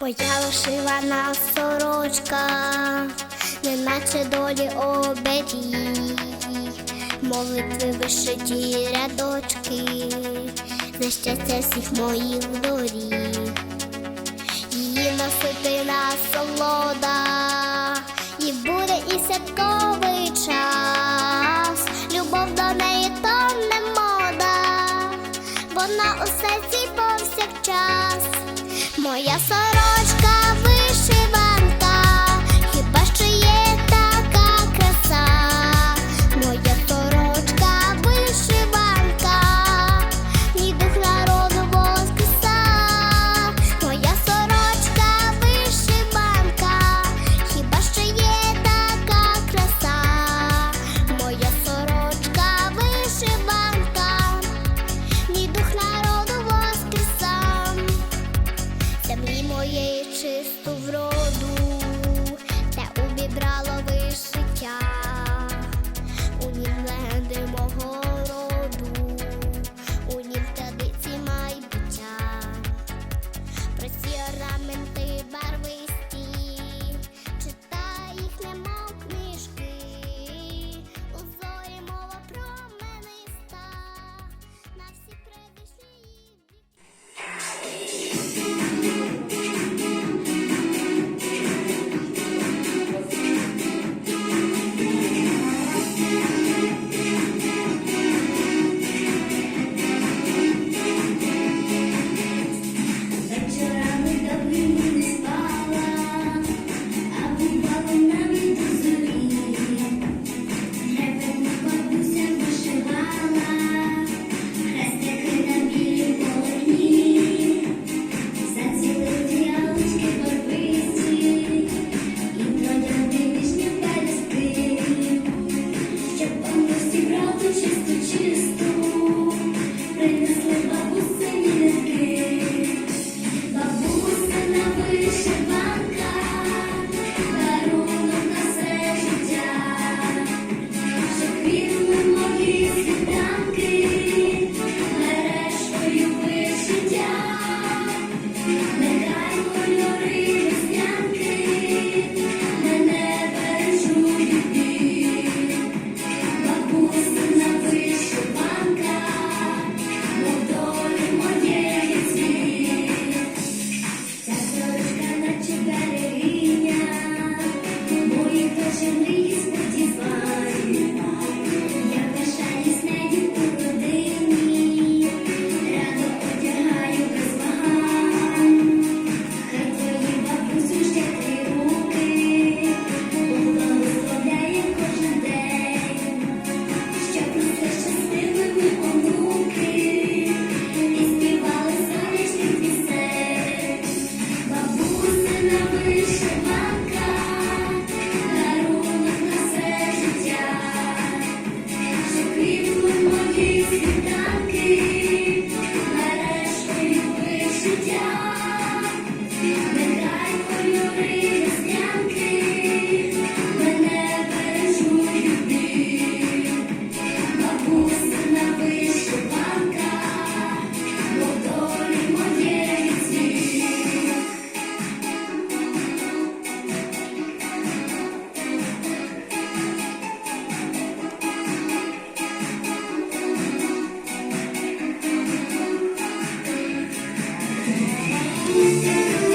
моя на сорочка, неначе долі оберіг, молитви вишиті рядочки, на щастя всіх моїх доріг. задрала. cheese. Thank you.